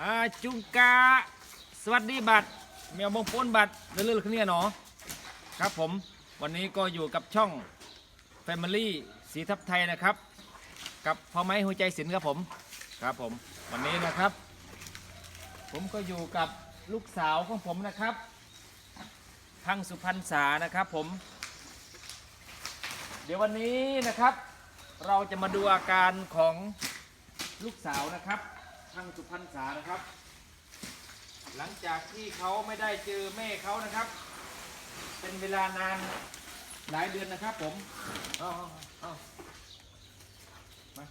อาจุงกาสวัสดีบัตรแมวมงคลบัตรเรื่อยๆขึ้นเนี่ยเนาะครับผมวันนี้ก็อยู่กับช่อง Family สีทับไทยนะครับ กับพ่อไม้หัวใจศิลป์ครับผมครับผมวันนี้นะครับ ผมก็อยู่กับลูกสาวของผมนะครับพังสุพรรณษานะครับผม เดี๋ยววันนี้นะครับ เราจะมาดูอาการของ ลูกสาวนะครับพังสุพรรณษานะครับ หลังจากที่เขาไม่ได้เจอแม่เขานะครับ เป็นเวลานานหลายเดือนนะครับ ผมเอาเอามา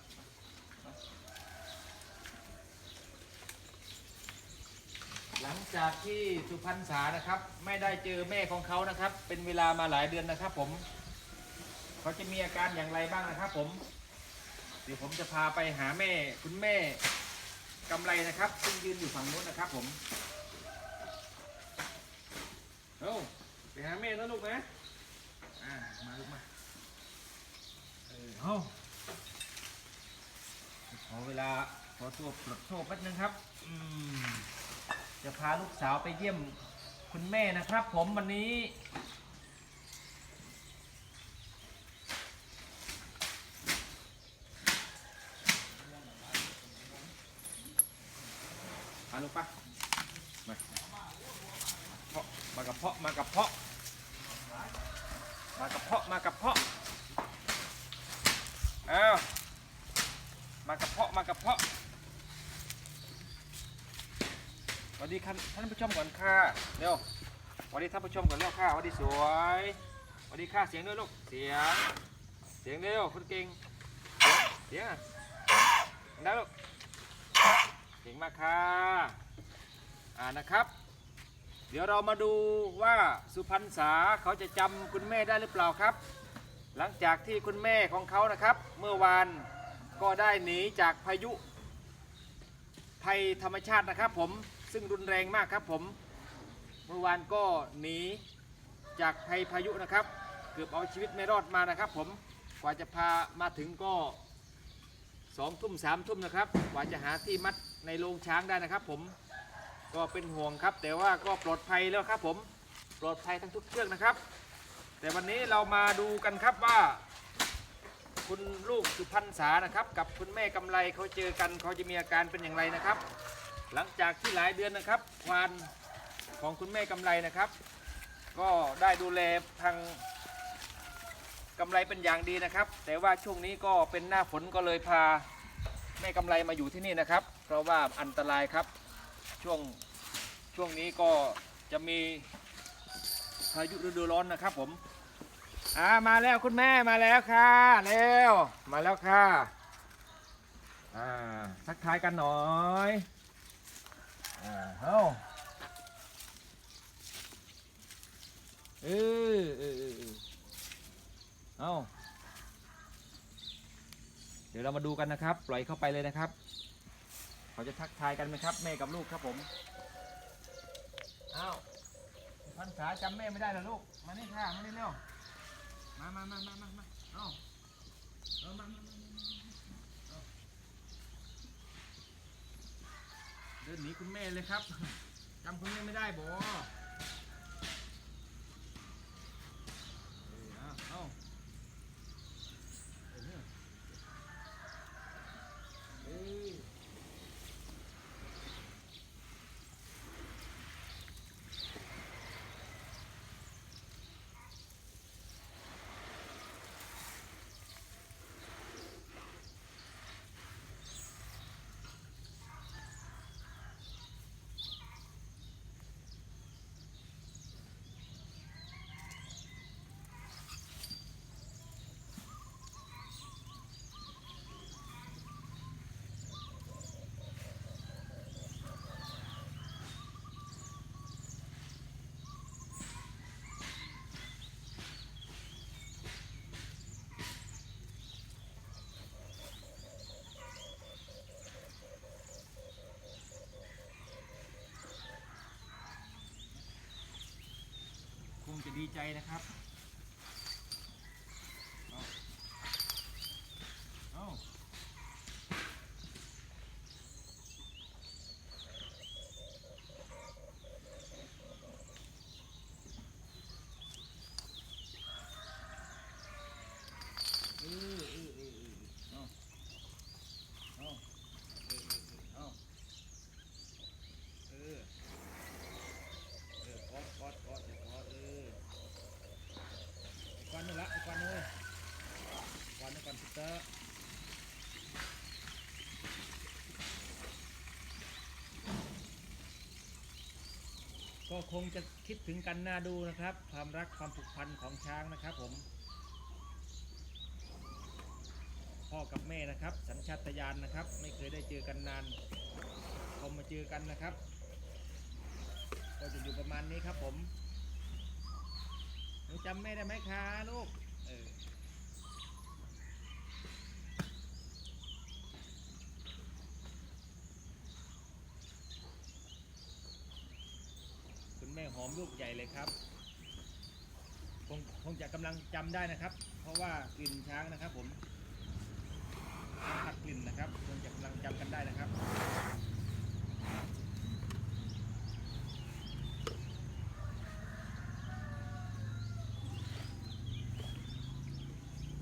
หลังจากที่สุพรรณษานะครับ ไม่ได้เจอแม่ของเขานะครับ เป็นเวลามาหลายเดือนนะครับ ผมเขาจะมีอาการอย่างไรบ้างนะครับ ผม ดี๋ยวผมจะพาไปหาแม่คุณแม่กำไรนะครับ ซึ่งยืนอยู่ฝั่งนู้นนะครับ ผมเอ้าไปหาแม่นะลูกนะอ่ามาลูกมาเออเอาขอเวลาขอตัวปลดโซ่แป๊บนึงครับ อืมจะพาลูกสาวไปเยี่ยมคุณแม่นะครับ ผมวันนี้ มาลูกปะมาเพาะ มากระเพาะมากระเพาะ มากระเพาะมากระเพาะเอ้ามากระเพาะมากระเพาะสวัสดีท่านท่านผู้ชมก่อนค่ะเร็วสวัสดีท่านผู้ชมก่อนเร็วค่ะสวัสดีสวยสวัสดีค่ะเสียงด้วยลูกเสียง เสียงเร็วคุณเก่งเสียงอะได้ลูกเก่งมากค่ะอ่านะครับ เดี๋ยวเรามาดูว่าสุพรรณษาเขาจะจำคุณแม่ได้หรือเปล่าครับ หลังจากที่คุณแม่ของเขานะครับ เมื่อวานก็ได้หนีจากพายุ ภัยธรรมชาตินะครับ ผมซึ่งรุนแรงมากครับผม เมื่อวานก็หนีจากภัยพายุนะครับ เกือบเอาชีวิตไม่รอดมานะครับ ผมกว่าจะพามาถึงก็สองทุ่มสามทุ่มนะครับ กว่าจะหาที่มัดในโรงช้างได้นะครับ ผม ก็เป็นห่วงครับ แต่ว่าก็ปลอดภัยแล้วครับผมปลอดภัยทั้งทุกเชือกนะครับ แต่วันนี้เรามาดูกันครับว่า คุณลูกสุพรรณษานะครับ กับคุณแม่กำไรเขาเจอกันเขาจะมีอาการเป็นอย่างไรนะครับ หลังจากที่หลายเดือนนะครับวานของคุณแม่กำไรนะครับ ก็ได้ดูแลทางกำไรเป็นอย่างดีนะครับ แต่ว่าช่วงนี้ก็เป็นหน้าฝนก็เลยพาแม่กำไรมาอยู่ที่นี่นะครับ เพราะว่าอันตรายครับ ช่วงช่วงนี้ก็จะมีพายุฤดูร้อนนะครับผมอ่ามาแล้วคุณแม่มาแล้วค่ะเร็วมาแล้วค่ะอ่าทักทายกันหน่อยอ่าเฮ้าเออเออเออเออเอาเดี๋ยวเรามาดูกันนะครับ ปล่อยเข้าไปเลยนะครับ เขาจะทักทายกันไหมครับ แม่กับลูกครับผมอ้าพันษาจำแม่ไม่ได้เหรอลูก มานี่ค่ะ มานี่เร็ว มามามามามามาเอาเอามามามามามาเดินหนีคุณแม่เลยครับจำคุณแม่ไม่ได้บอเออเอาเอา เอ้ยคงจะดี ใจนะครับเอาเอา ก็คงจะคิดถึงกันน่าดูนะครับ ความรักความผูกพันของช้างนะครับผม พ่อกับแม่นะครับ สัญชาตญาณนะครับ ไม่เคยได้เจอกันนานพอมาเจอกันนะครับ ก็จะอยู่ประมาณนี้ครับผมหนูจำแม่ได้ไหมคะลูกเออคุณแม่ หอมลูกใหญ่เลยครับ คงคงจะกำลังจำได้นะครับ เพราะว่ากลิ่นช้างนะครับ ผมผัดกลิ่นนะครับ คงจะกำลังจำกันได้นะครับ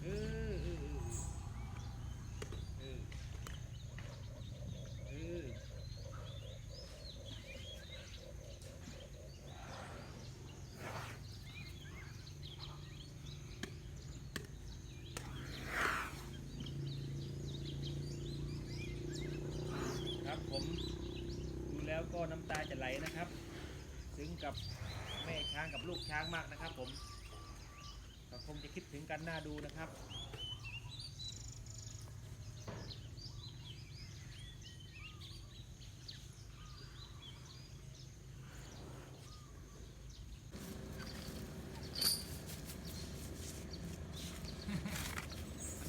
เออเออเออเออครับผมดู แล้วก็น้ำตาจะไหลนะครับถึงกับแม่ช้างกับลูกช้างมากนะครับ ผมก็คงจะคิดถึงกันหน้าดูนะครับ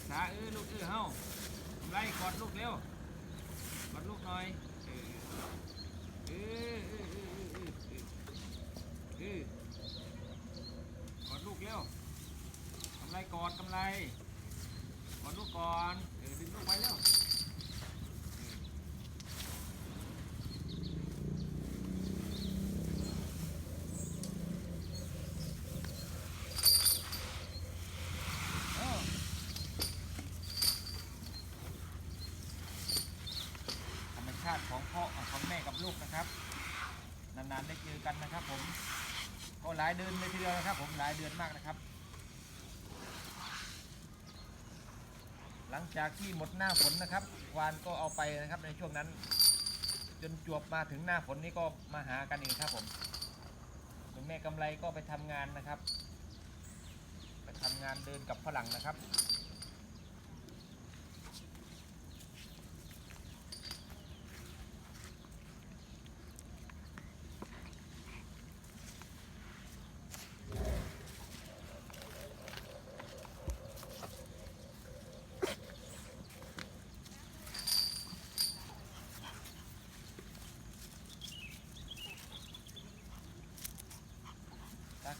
ขาเออลูกเออเฮาทำไรกอดลูกเร็วกอดลูกหน่อยเออ ออเออเออเออเออเออกอดลูกเร็วกำไรกอดกำไรกอดลูกก่อนเออดึงลูกไว้เร็วเออเอ้า ธรรมชาติ ของแม่กับลูกนะครับ นานๆได้เจอกันนะครับ ผม ก็หลายเดือนเลยทีเดียวนะครับ ผมหลายเดือนมากนะครับ หลังจากที่หมดหน้าฝนนะครับควานก็เอาไปนะครับ ในช่วงนั้น จนจวบมาถึงหน้าฝนนี่ก็มาหากันอีกครับผมคุณแม่กำไรก็ไปทำงานนะครับ ไปทำงานเดินกับฝรั่งนะครับ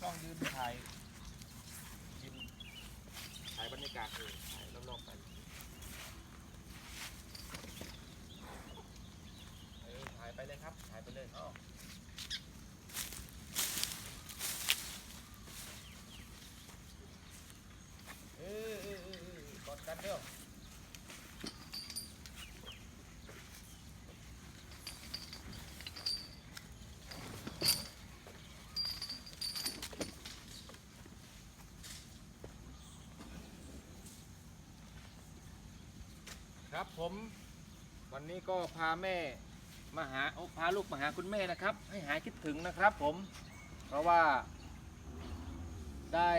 กล้องยืนถ่ายยืนถ่ายบรรยากาศเลยถ่ายรอบๆไปเออถ่ายไปเลยครับ ถ่ายไปเลยอ้าวเออเออเออเออกอดกันเร็ว ครับผมวันนี้ก็พาแม่มาหาอพาลูกมาหาคุณแม่นะครับ ให้หายคิดถึงนะครับผม เพราะว่า ได้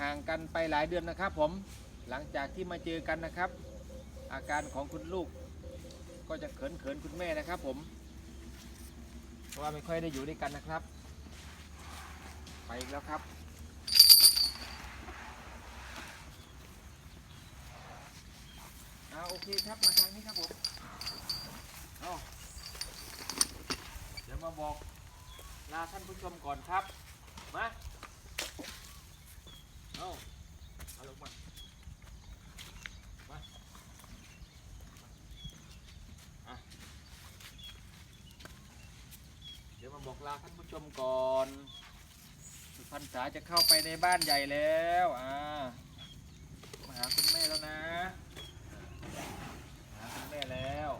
ห่างกันไปหลายเดือนนะครับ ผมหลังจากที่มาเจอกันนะครับ อาการของคุณลูก ก็จะเขินเขินคุณแม่นะครับ ผม เพราะว่าไม่ค่อยได้อยู่ด้วยกันนะครับ ไปอีกแล้วครับ อาโอเคครับมาทางนี้ครับผมเอาเดี๋ยวมาบอกลาท่านผู้ชมก่อนครับ มาเอาเอาลงมามาอะเดี๋ยวมาบอกลาท่านผู้ชมก่อนสุพรรณษาจะเข้าไปในบ้านใหญ่แล้ว อ่า มาหาคุณแม่แล้วนะ หาคุณแม่แล้ว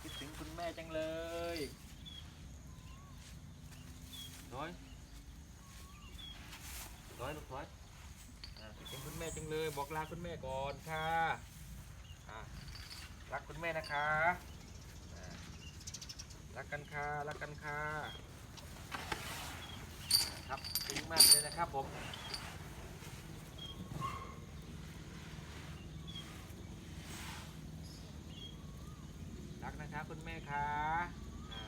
คิดถึงคุณแม่ จังเลยถอยถอยลูกถอยอ่าคิดถึงคุณแม่จังเลย บอกลาคุณแม่ก่อนค่ะอ่ารักคุณแม่นะคะอ่ารักกันค่ะรักกันค่ะครับซึ้งมากเลยนะครับผม รัก นะคะอ่า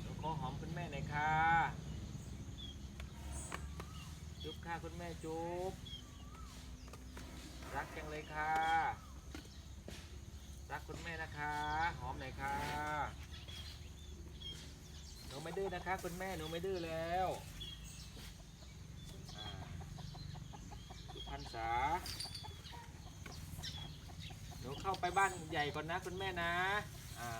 เดี๋ยวขอหอมคุณแม่หน่อยค่ะจุ๊บค่ะคุณแม่จุ๊บรักจังเลยค่ะ รักคุณแม่นะคะ หอมหน่อยค่ะหนูไม่ดื้อนะคะ คุณแม่หนูไม่ดื้อแล้วอ่าสุพรรณษา เข้าไปบ้านใหญ่ก่อนนะคุณแม่นะอ่า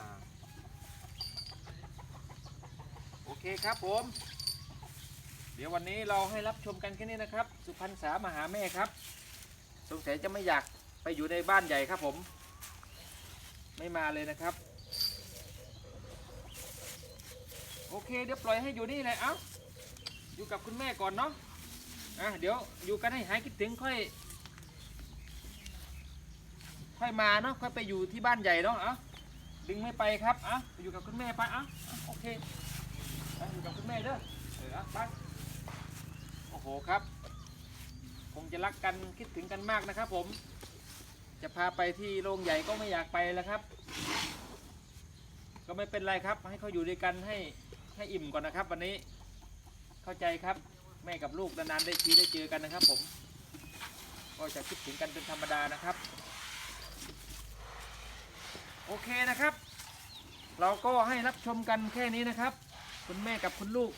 โอเคครับผม เดี๋ยววันนี้เราให้รับชมกันแค่นี้นะครับ สุพรรณษามหาแม่ครับ สงสัยจะไม่อยากไปอยู่ในบ้านใหญ่ครับผม ไม่มาเลยนะครับ โอเคเดี๋ยวปล่อยให้อยู่นี่เลยเอ้าอยู่กับคุณแม่ก่อนเนาะอะเดี๋ยวอยู่กันให้หายคิดถึงค่อย ค่อยมาเนาะค่อยไปอยู่ที่บ้านใหญ่เนาะอ้าดึงไม่ไปครับอ้าอยู่กับคุณแม่ไปอ้าเอ้าโอเคไปอยู่กับคุณแม่เด้อเออไปโอ้โหครับ คงจะรักกันคิดถึงกันมากนะครับ ผม จะพาไปที่โรงใหญ่ก็ไม่อยากไปแล้วครับ ก็ไม่เป็นไรครับ ให้เขาอยู่ด้วยกันให้ให้อิ่มก่อนนะครับ วันนี้เข้าใจครับแม่กับลูกนานๆได้ทีได้เจอกันนะครับ ผม ก็จะคิดถึงกันเป็นธรรมดานะครับ โอเคนะครับ เราก็ให้รับชมกันแค่นี้นะครับ คุณแม่กับคุณลูก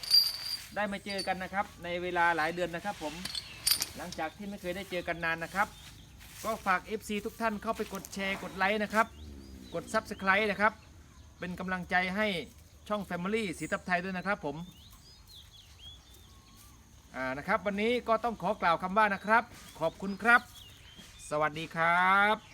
ได้มาเจอกันนะครับ ในเวลาหลายเดือนนะครับ ผมหลังจากที่ไม่เคยได้เจอกันนานนะครับ ก็ฝาก FC ทุกท่านเข้าไปกดแชร์กดไลค์นะครับ กด Subscribe นะครับ เป็นกำลังใจให้ช่อง Family สีทับไทยด้วยนะครับผมอ่านะครับ วันนี้ก็ต้องขอกล่าวคำว่านะครับ ขอบคุณครับ สวัสดีครับ